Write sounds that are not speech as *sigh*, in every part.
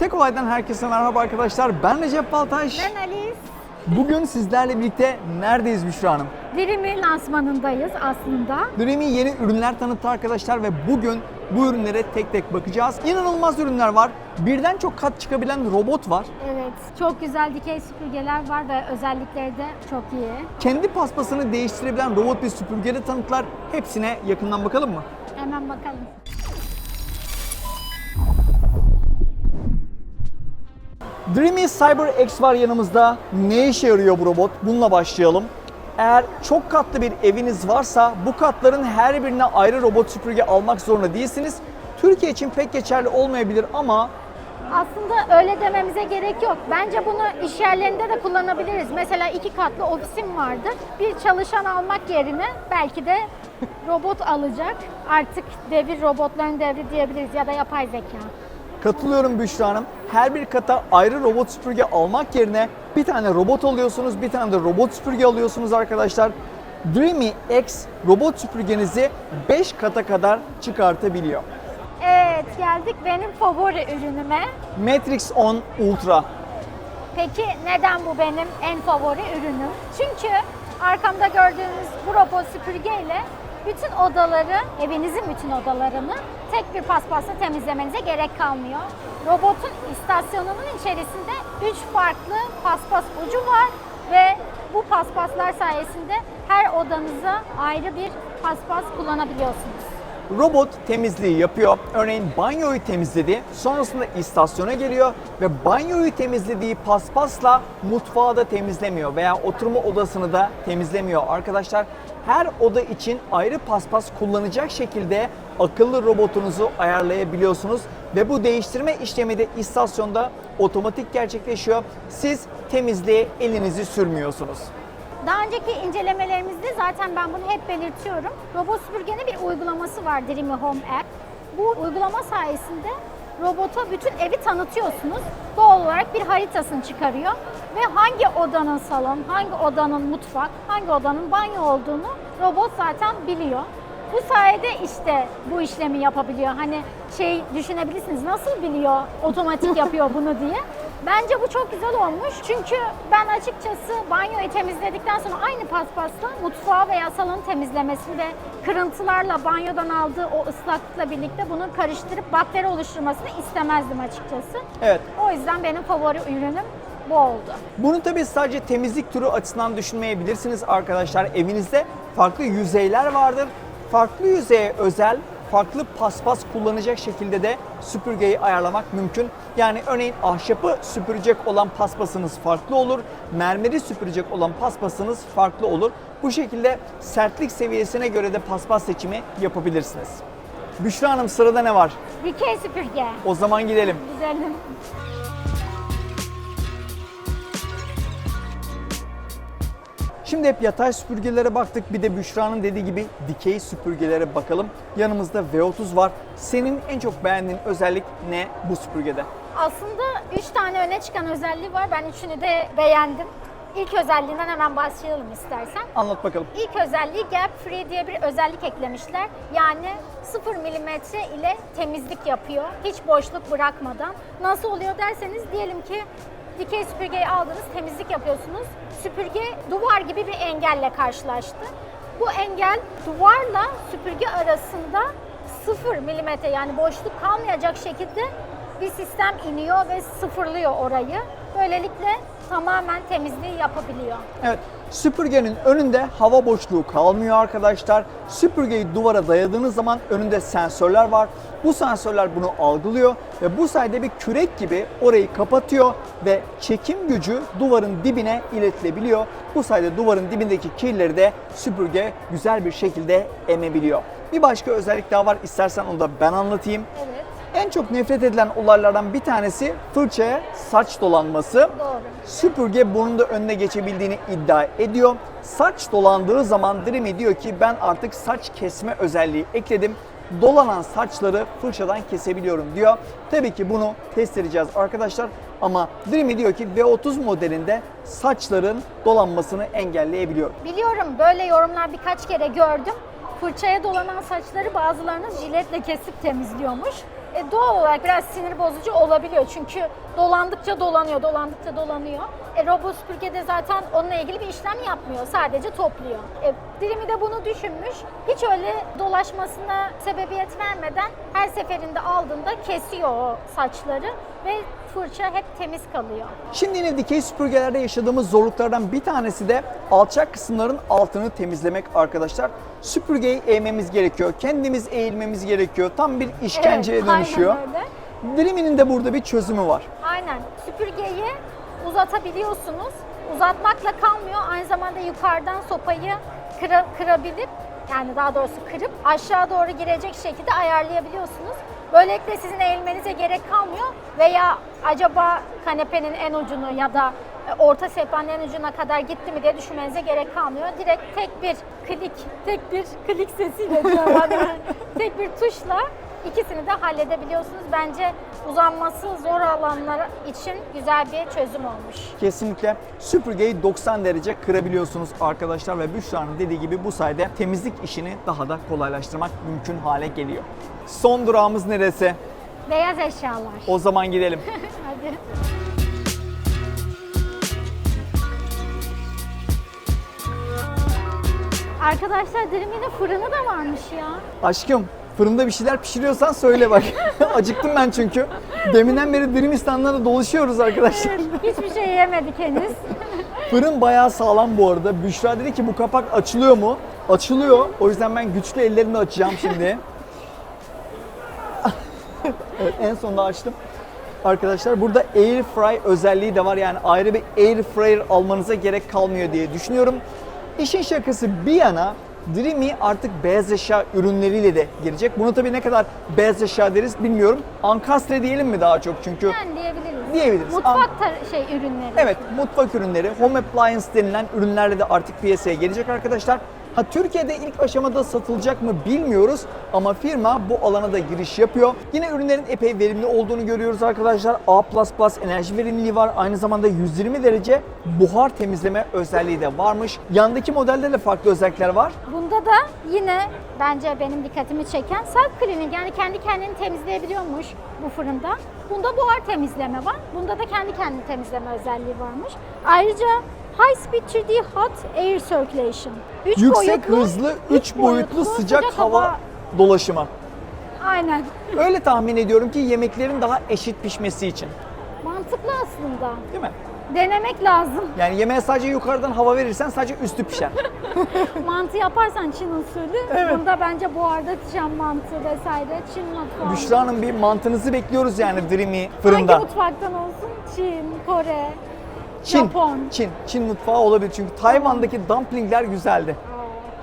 Tek olaydan herkese merhaba arkadaşlar. Ben Recep Baltaş. Ben Alice. Bugün sizlerle birlikte neredeyiz Büşra Hanım? Dreamy lansmanındayız aslında. Dreamy yeni ürünler tanıttı arkadaşlar ve bugün bu ürünlere tek tek bakacağız. İnanılmaz ürünler var. Birden çok kat çıkabilen robot var. Evet, çok güzel dikey süpürgeler var ve özellikleri de çok iyi. Kendi paspasını değiştirebilen robot bir süpürge de tanıttılar. Hepsine yakından bakalım mı? Hemen bakalım. Dreamy Cyber X var yanımızda. Ne işe yarıyor bu robot? Bununla başlayalım. Eğer çok katlı bir eviniz varsa bu katların her birine ayrı robot süpürge almak zorunda değilsiniz. Türkiye için pek geçerli olmayabilir ama Aslında öyle dememize gerek yok. Bence bunu iş yerlerinde de kullanabiliriz. Mesela iki katlı ofisim vardır. Bir çalışan almak yerine belki de robot alacak. Artık devir robotların devri diyebiliriz ya da yapay zeka. Katılıyorum Büşra Hanım. Her bir kata ayrı robot süpürge almak yerine bir tane robot alıyorsunuz, bir tane de robot süpürge alıyorsunuz arkadaşlar. Dreamy X robot süpürgenizi 5 kata kadar çıkartabiliyor. Evet geldik benim favori ürünüme. Matrix 10 Ultra Peki neden bu benim en favori ürünüm? Çünkü arkamda gördüğünüz bu robot süpürgeyle bütün odaları, evinizin bütün odalarını tek bir paspasla temizlemenize gerek kalmıyor. Robotun istasyonunun içerisinde 3 farklı paspas ucu var ve bu paspaslar sayesinde her odanıza ayrı bir paspas kullanabiliyorsunuz. Robot temizliği yapıyor. Örneğin banyoyu temizledi. Sonrasında istasyona geliyor ve banyoyu temizlediği paspasla mutfağı da temizlemiyor veya oturma odasını da temizlemiyor. Arkadaşlar her oda için ayrı paspas kullanacak şekilde akıllı robotunuzu ayarlayabiliyorsunuz ve bu değiştirme işlemi de istasyonda otomatik gerçekleşiyor. Siz temizliğe elinizi sürmüyorsunuz. Daha önceki incelemelerimizde zaten ben bunu hep belirtiyorum. Robot süpürgenin bir uygulaması var Dreamy Home App. Bu uygulama sayesinde robota bütün evi tanıtıyorsunuz. Doğal olarak bir haritasını çıkarıyor ve hangi odanın salon, hangi odanın mutfak, hangi odanın banyo olduğunu robot zaten biliyor. Bu sayede işte bu işlemi yapabiliyor. Hani şey düşünebilirsiniz nasıl biliyor otomatik yapıyor bunu diye. *laughs* Bence bu çok güzel olmuş. Çünkü ben açıkçası banyoyu temizledikten sonra aynı paspasla mutfağı veya salonu temizlemesini ve kırıntılarla banyodan aldığı o ıslaklıkla birlikte bunu karıştırıp bakteri oluşturmasını istemezdim açıkçası. Evet, O yüzden benim favori ürünüm bu oldu. Bunu tabii sadece temizlik türü açısından düşünmeyebilirsiniz arkadaşlar. Evinizde farklı yüzeyler vardır. Farklı yüzeye özel farklı paspas kullanacak şekilde de süpürgeyi ayarlamak mümkün. Yani örneğin ahşapı süpürecek olan paspasınız farklı olur. Mermeri süpürecek olan paspasınız farklı olur. Bu şekilde sertlik seviyesine göre de paspas seçimi yapabilirsiniz. Büşra Hanım sırada ne var? Dikey süpürge. O zaman gidelim. Güzelim. Şimdi hep yatay süpürgelere baktık. Bir de Büşra'nın dediği gibi dikey süpürgelere bakalım. Yanımızda V30 var. Senin en çok beğendiğin özellik ne bu süpürgede? Aslında 3 tane öne çıkan özelliği var. Ben üçünü de beğendim. İlk özelliğinden hemen başlayalım istersen. Anlat bakalım. İlk özelliği Gap Free diye bir özellik eklemişler. Yani 0 milimetre ile temizlik yapıyor. Hiç boşluk bırakmadan. Nasıl oluyor derseniz diyelim ki dikey süpürgeyi aldınız, temizlik yapıyorsunuz. Süpürge duvar gibi bir engelle karşılaştı. Bu engel duvarla süpürge arasında 0 milimetre yani boşluk kalmayacak şekilde bir sistem iniyor ve sıfırlıyor orayı. Böylelikle tamamen temizliği yapabiliyor. Evet, süpürgenin önünde hava boşluğu kalmıyor arkadaşlar. Süpürgeyi duvara dayadığınız zaman önünde sensörler var. Bu sensörler bunu algılıyor ve bu sayede bir kürek gibi orayı kapatıyor ve çekim gücü duvarın dibine iletilebiliyor. Bu sayede duvarın dibindeki kirleri de süpürge güzel bir şekilde emebiliyor. Bir başka özellik daha var. İstersen onu da ben anlatayım. Evet. En çok nefret edilen olaylardan bir tanesi fırçaya saç dolanması. Doğru. Süpürge bunun da önüne geçebildiğini iddia ediyor. Saç dolandığı zaman Dreamy diyor ki ben artık saç kesme özelliği ekledim. Dolanan saçları fırçadan kesebiliyorum diyor. Tabii ki bunu test edeceğiz arkadaşlar. Ama Dreamy diyor ki V30 modelinde saçların dolanmasını engelleyebiliyor. Biliyorum böyle yorumlar birkaç kere gördüm. Fırçaya dolanan saçları bazılarınız jiletle kesip temizliyormuş. E, doğal olarak biraz sinir bozucu olabiliyor. Çünkü dolandıkça dolanıyor, dolandıkça dolanıyor. E, robot süpürge zaten onunla ilgili bir işlem yapmıyor. Sadece topluyor. E, Dirimi de bunu düşünmüş. Hiç öyle dolaşmasına sebebiyet vermeden her seferinde aldığında kesiyor o saçları ve fırça hep temiz kalıyor. Şimdi yine dikey süpürgelerde yaşadığımız zorluklardan bir tanesi de alçak kısımların altını temizlemek arkadaşlar. Süpürgeyi eğmemiz gerekiyor. Kendimiz eğilmemiz gerekiyor. Tam bir işkenceye Evet, dönüşüyor. Diriminin de burada bir çözümü var. Aynen. Süpürgeyi uzatabiliyorsunuz. Uzatmakla kalmıyor. Aynı zamanda yukarıdan sopayı kıra, kırabilip yani daha doğrusu kırıp aşağı doğru girecek şekilde ayarlayabiliyorsunuz. Böylelikle sizin eğilmenize gerek kalmıyor veya acaba kanepenin en ucunu ya da e, orta sehpanın en ucuna kadar gitti mi diye düşünmenize gerek kalmıyor. Direkt tek bir klik, tek bir klik sesiyle *laughs* tek bir tuşla İkisini de halledebiliyorsunuz. Bence uzanması zor alanlar için güzel bir çözüm olmuş. Kesinlikle süpürgeyi 90 derece kırabiliyorsunuz arkadaşlar ve Büşra'nın dediği gibi bu sayede temizlik işini daha da kolaylaştırmak mümkün hale geliyor. Son durağımız neresi? Beyaz eşyalar. O zaman gidelim. *laughs* Hadi. Arkadaşlar Dreamy'nin fırını da varmış ya. Aşkım fırında bir şeyler pişiriyorsan söyle bak. *laughs* Acıktım ben çünkü. Deminden beri Diristan'da dolaşıyoruz arkadaşlar. Hiçbir şey yemedik henüz. *laughs* Fırın bayağı sağlam bu arada. Büşra dedi ki bu kapak açılıyor mu? Açılıyor. O yüzden ben güçlü ellerimle açacağım şimdi. *laughs* evet en sonunda açtım. Arkadaşlar burada air fry özelliği de var. Yani ayrı bir air fryer almanıza gerek kalmıyor diye düşünüyorum. İşin şakası bir yana Dreamy artık beyaz eşya ürünleriyle de gelecek. Bunu tabii ne kadar beyaz eşya deriz bilmiyorum. Ankastre diyelim mi daha çok çünkü Yani diyebiliriz. Diyebiliriz. Mutfak tar- şey ürünleri. Evet, mutfak ürünleri, home appliance denilen ürünlerle de artık piyasaya gelecek arkadaşlar. Ha Türkiye'de ilk aşamada satılacak mı bilmiyoruz ama firma bu alana da giriş yapıyor. Yine ürünlerin epey verimli olduğunu görüyoruz arkadaşlar. A++ enerji verimliliği var. Aynı zamanda 120 derece buhar temizleme özelliği de varmış. Yandaki modelde de farklı özellikler var. Bunda da yine bence benim dikkatimi çeken self cleaning yani kendi kendini temizleyebiliyormuş bu fırında. Bunda buhar temizleme var. Bunda da kendi kendini temizleme özelliği varmış. Ayrıca High Speed 3D Hot Air Circulation. Üç Yüksek boyutlu- hızlı 3 boyutlu sıcak, hava, hava. dolaşımı. Aynen. Öyle tahmin ediyorum ki yemeklerin daha eşit pişmesi için. Mantıklı aslında. Değil mi? Denemek lazım. Yani yemeğe sadece yukarıdan hava verirsen sadece üstü pişer. *laughs* Mantı yaparsan Çin usulü. Bunda bence buharda pişen mantı vesaire Çin mutfağı. Büşra Hanım bir mantınızı bekliyoruz yani Dreamy fırında. Hangi mutfaktan olsun? Çin, Kore, Çin, Japon. Çin, Çin mutfağı olabilir çünkü Tayvan'daki dumplingler güzeldi.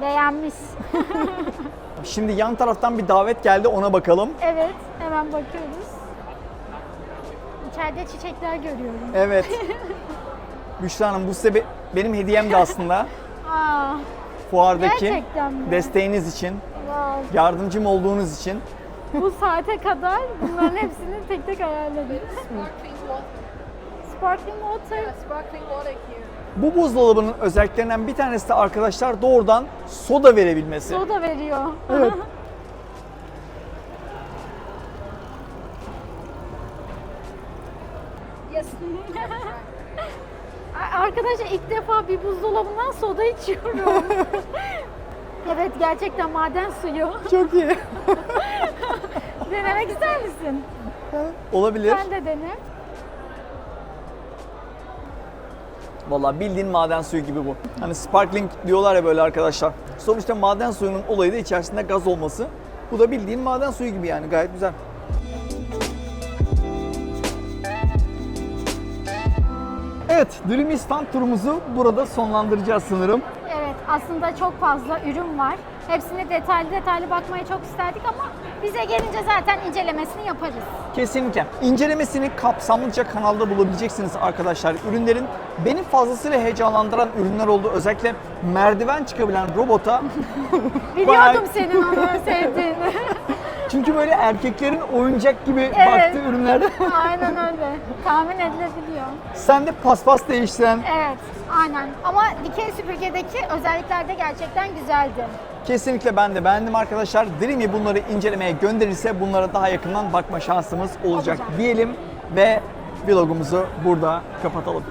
Beğenmiş. *laughs* Şimdi yan taraftan bir davet geldi ona bakalım. evet, hemen bakıyoruz. İçeride çiçekler görüyorum. Evet. *laughs* Büşra Hanım bu size be- benim hediyem de aslında *laughs* Aa, fuardaki Gerçekten mi? desteğiniz için, wow. yardımcım olduğunuz için. Bu saate kadar bunların hepsini tek tek ayarladık. Sparkling water. Sparkling water. Sparkling water here. Bu buzdolabının özelliklerinden bir tanesi de arkadaşlar doğrudan soda verebilmesi. Soda veriyor. Evet. *laughs* Yes. *laughs* Arkadaşlar ilk defa bir buzdolabından soda içiyorum. *laughs* evet gerçekten maden suyu. Çok iyi. Denemek ister misin? Olabilir. Sen de dene. Vallahi bildiğin maden suyu gibi bu. Hani sparkling diyorlar ya böyle arkadaşlar. Sonuçta maden suyunun olayı da içerisinde gaz olması. Bu da bildiğin maden suyu gibi yani gayet güzel. Evet, Dreamistan turumuzu burada sonlandıracağız sanırım. Evet aslında çok fazla ürün var. Hepsine detaylı detaylı bakmayı çok isterdik ama bize gelince zaten incelemesini yaparız. Kesinlikle. İncelemesini kapsamlıca kanalda bulabileceksiniz arkadaşlar. Ürünlerin beni fazlasıyla heyecanlandıran ürünler oldu. Özellikle merdiven çıkabilen robota. *laughs* Biliyordum senin onu sevdiğini. Çünkü böyle erkeklerin oyuncak gibi Evet. baktığı ürünlerde. *laughs* Aynen öyle. tahmin edilebiliyor. Sen de paspas değiştiren Evet, aynen. Ama dikey süpürgedeki özellikler de gerçekten güzeldi. Kesinlikle ben de beğendim arkadaşlar. Dreamy bunları incelemeye gönderirse bunlara daha yakından bakma şansımız olacak Olacak. diyelim ve vlogumuzu burada kapatalım.